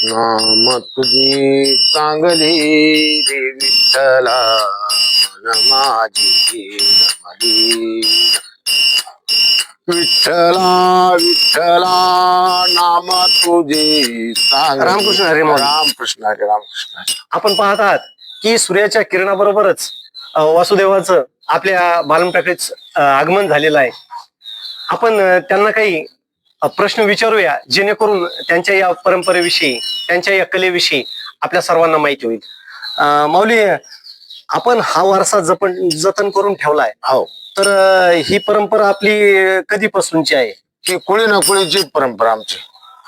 नाम तुझी चांगली रे विठ्ठला मन माझी रमली विठ्ठला विठ्ठला नाम तुझे चांगली रामकृष्ण हरी. रामकृष्ण हरी रामकृष्ण हरी. आपण पाहत आहात की सूर्याच्या किरणाबरोबरच अ, वासुदेवाचं आपल्या बालम टाकडीच आगमन झालेलं आहे आपण अ, त्यांना काही प्रश्न विचारूया जेणेकरून त्यांच्या या परंपरेविषयी त्यांच्या या कलेविषयी आपल्या सर्वांना माहिती होईल. माऊली आपण हा वारसा जपन जतन करून ठेवलाय. हो. तर ही परंपरा आपली कधीपासूनची आहे? ही कुळी ना कुळीची परंपरा आमची.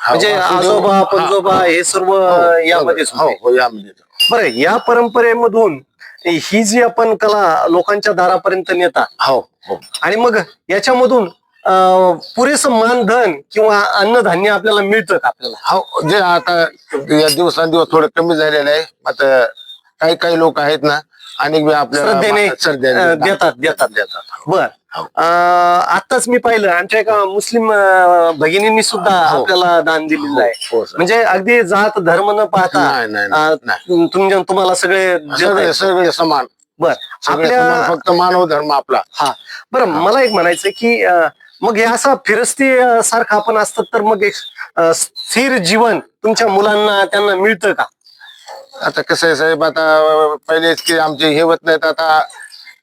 म्हणजे आजोबा पंजोबा हे सर्व हो, हो होते. हो यामध्ये बरं या परंपरेमधून ही जी आपण कला लोकांच्या दारापर्यंत नेता हो हो. आणि मग याच्यामधून पुरेसं मानधन किंवा अन्नधान्य आपल्याला मिळतं का आपल्याला हो जे आता या दिवसांदिवस थोडं कमी झालेलं आहे आता काही काही लोक आहेत ना अनेक वेळा श्रद्धेने, आपल्याला श्रद्धेने अं, देतात, देतात. देतात बर हो. आताच मी पाहिलं आमच्या एका मुस्लिम अं, भगिनींनी सुद्धा हो. आपल्याला दान दिलेलं आहे हो सर. म्हणजे अगदी जात धर्म न पाहता नाही, नाही, नाही, अं, नाही. तुम- तुम्हाला सगळे देत सगळे आहेत. सगळे समान बर सगळे आपल्या समान फक्त मानव धर्म आपला हा बरं मला एक म्हणायचं की अं, मग हे असा फिरस्ती सारखं आपण असतात तर मग एक स्थिर जीवन तुमच्या मुलांना त्यांना मिळतं का? आता कसं आहे साहेब आता पहिलेच की आमचे हे होत नाहीत आता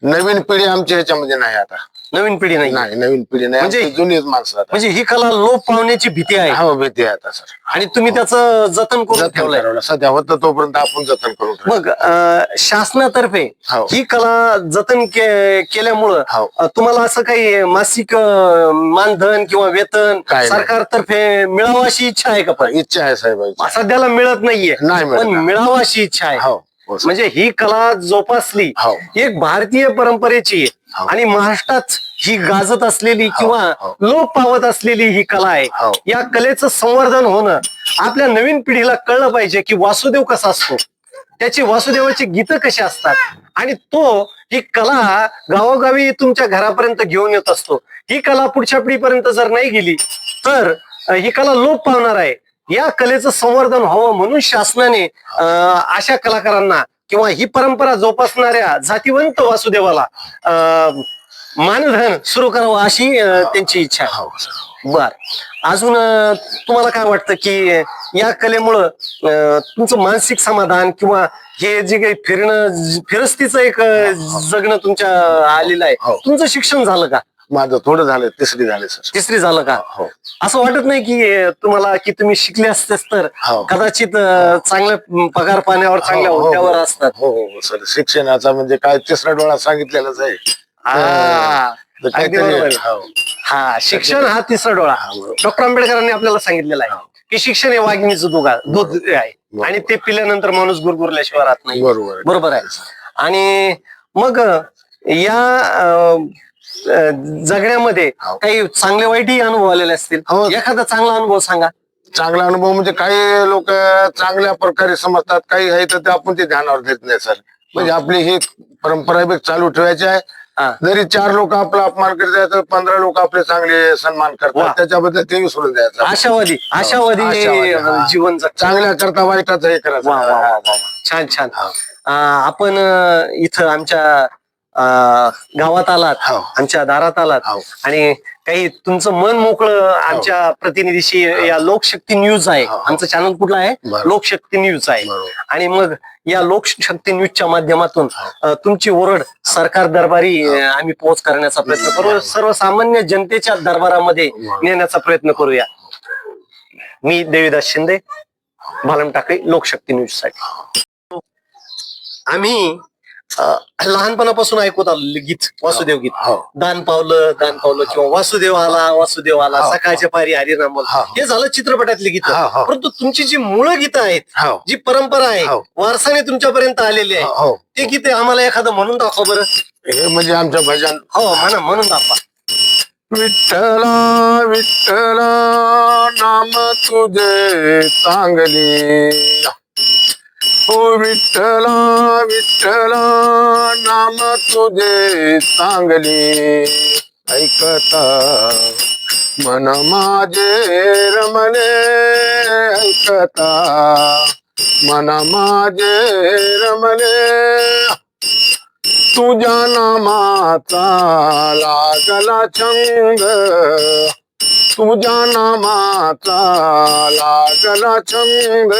नवीन पिढी आमच्या ह्याच्यामध्ये नाही आता. नवीन पिढी नाही नाही नवीन पिढी नाही म्हणजे- आमची जुनीच माणसं आता म्हणजे ही कला लोप पावण्याची भीती आहे हो भीती आहे आता सर आणि तुम्ही त्याचं जतन करून जतन ठेवलंय. सध्या होतं तोपर्यंत आपण जतन करून. मग अं, शासनातर्फे हो. ही कला जतन के- केल्यामुळं हो. अं, तुम्हाला असं काही मासिक अं, मानधन किंवा वेतन नाही. सरकारतर्फे मिळावं अशी इच्छा आहे का पण इच्छा आहे साहेबांची सध्याला मिळत नाहीये नाही मिळत. पण मिळावं अशी इच्छा आहे हो. म्हणजे ही कला जोपासली हो. एक भारतीय परंपरेची आहे. हो. आणि महाराष्ट्रात ही गाजत असलेली किंवा हो. लोप पावत असलेली ही कला आहे हो. या कलेचं संवर्धन होणं आपल्या नवीन पिढीला कळलं पाहिजे की वासुदेव कसा असतो त्याची वासुदेवाची गीतं कशी असतात आणि तो ही कला गावोगावी तुमच्या घरापर्यंत घेऊन येत असतो ही कला पुढच्या पिढीपर्यंत जर नाही गेली तर ही कला लोप पावणार आहे या कलेचं संवर्धन व्हावं म्हणून शासनाने अशा कलाकारांना किंवा ही परंपरा जोपासणाऱ्या जातीवंत वासुदेवाला मानधन सुरू करावं अशी त्यांची इच्छा हो सर. बर अजून तुम्हाला काय वाटतं की या कलेमुळं तुमचं मानसिक समाधान किंवा हे जे काही फिरणं फिरस्तीचं एक जगणं तुमच्या आलेलं आहे हो. तुमचं शिक्षण झालं का माझं थोडं झालं तिसरी झाले सर तिसरी झालं का हो असं वाटत नाही की तुम्हाला की तुम्ही शिकले असतेस तर हो. कदाचित अ, चांगल्या पगार पाण्यावर चांगल्या हो, हो, हुद्द्यावर हो. असतात हो हो सर शिक्षणाचा म्हणजे काय तिसरा डोळा सांगितलेलाच आहे आ, तर अगदी काहीतरी- बरोबर आहे. हो. हा शिक्षण हा तिसरा डोळा. डॉक्टर आंबेडकरांनी आपल्याला सांगितलेलं आहे की शिक्षण हे वाघिणीचं दुगा दूध आहे. आणि ते पिल्यानंतर माणूस गुरगुरल्याशिवाय राहत नाही बरोबर आहे. बरोबर आहे आणि मग या अं, अं, जगण्यामध्ये हो. काही चांगले वाईटही अनुभव आलेले असतील हो. एखादा चांगला अनुभव सांगा चांगला अनुभव म्हणजे काही लोक चांगल्या प्रकारे समजतात काही आहे तर ते आपण ते ध्यानावर देत नाही सर म्हणजे आपली ही परंपरा बी चालू ठेवायची आहे. जरी चार लोक आपला अपमान करतात तर पंधरा लोक आपले चांगले सन्मान वा. करतात त्याच्याबद्दल ते विसरून द्यायचं आशावादी आशावादी हो. आशावादी, हा. जीवन जग चांगल्या करता वाईटाचं हे वा वा वा करायचं वा. छान छान. अं, आपण अं, इथं आमच्या गावात आलात हो. आमच्या दारात आलात हो. आणि काही तुमचं मन मोकळं आमच्या प्रतिनिधीशी या लोकशक्ती न्यूज आहे हो. आमचं चॅनल कुठलं आहे बरोबर. लोकशक्ती न्यूज आहे बरोबर. आणि मग या लोकशक्ती न्यूजच्या माध्यमातून हो. अं, तुमची ओरड सरकार दरबारी अं, आम्ही पोहोच करण्याचा प्रयत्न करू. सर्वसामान्य जनतेच्या दरबारामध्ये बरोबर. नेण्याचा प्रयत्न करूया मी देवीदास शिंदे भालम टाकळी लोकशक्ती न्यूजसाठी आम्ही लहानपणापासून ऐकत आलो गीत वासुदेव गीत. हो. दान पावलं दान पावलं किंवा वासुदेव आला वासुदेव आला हो, सकाळच्या पारी हरिनाम बोल हो. हे झालं चित्रपटातली गीत. हो, हो. परंतु तुमची जी मुळ गीतं आहेत हो. जी परंपरा आहे हो. वारसाने तुमच्यापर्यंत आलेली आहे हो. ते गीते आम्हाला एखादं म्हणून दाखवा बरं. हे म्हणजे आमचं भजन हो म्हणा म्हणून दाखवा. विठ्ठला विठ्ठला नाम तुझे चांगले. हो विठ्ठला विठ्ठला नाम तुझे सांगली. ऐकता मन माझे रमले. ऐकता मन माझे रमले. तुझ्या नामाचा लागला छंद. तुझ्या नामाचा लागला छंद.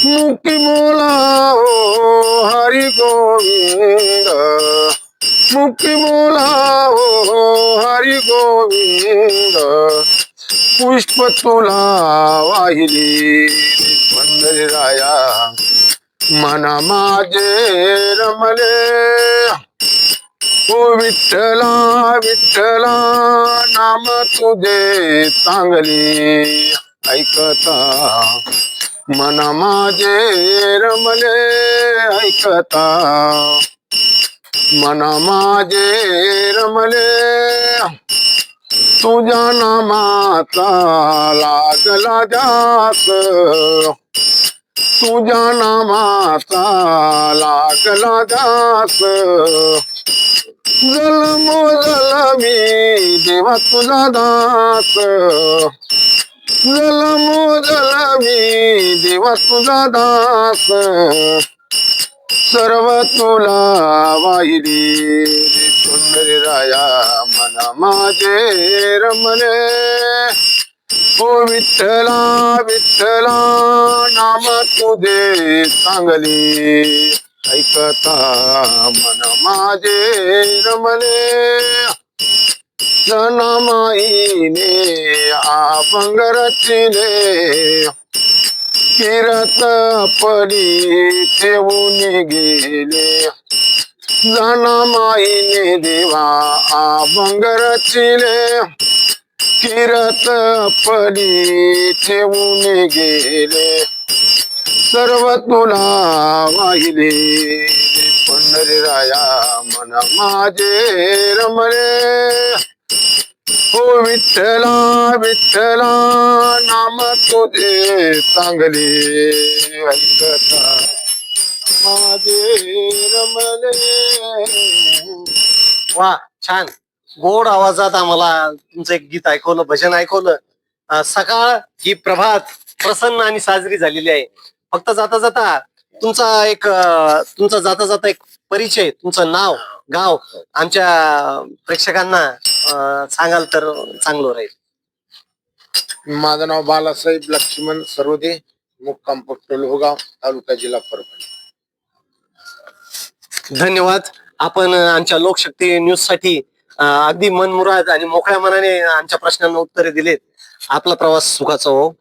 मुक्ती बोला हो हरी गोविंद मुक्ती बोला हो हरी गोविंद पुष्प तुला वाहिली राया मना माझे रमले ओ विठ्ठला विठ्ठला नाम तुझे चांगली ऐकता मन माझे रमले ऐकता. मन माझे रमले. तुझ्या नामाचा लागला जास तुझ्या नामाचा लागला जास जलमो जलमी देवा तुझा दास. जलमो जलमी देवा तुझा दास सर्व तुला वाहिली. सुंदरी राया मना माझे रमले. ओ विठ्ठला विठ्ठला नाम तुझे चांगली ऐकता मन माझे रमले. जनामाईने आभंग रचिले फिरत पडी ठेवून गेले. जनामाईने देवा आभंग रचिले. किरत पडी ठेवून गेले. सर्व तुला वाहिले पंढरीराया मन माझे रमले. हो विठ्ठला विठ्ठला नाम तुझे चांगले. ऐकता माझे रमले. वा छान. गोड आवाजात आम्हाला तुमचं एक गीत ऐकवलं भजन ऐकवलं. अं, सकाळ ही प्रभात प्रसन्न आणि साजरी झालेली आहे. फक्त जाता जाता तुमचा एक अं, तुमचा जाता जाता एक परिचय तुमचं नाव गाव आमच्या प्रेक्षकांना अं, सांगाल तर चांगलं राहील. माझं नाव बालासाहेब लक्ष्मण सरोदे मुक्काम पोस्ट लोहगाव तालुका जिल्हा परभणी. धन्यवाद. आपण अं, आमच्या लोकशक्ती न्यूजसाठी अं, अगदी मनमुराद आणि मोकळ्या मनाने आमच्या प्रश्नांना उत्तरे दिलेत. आपला प्रवास सुखाचा हो.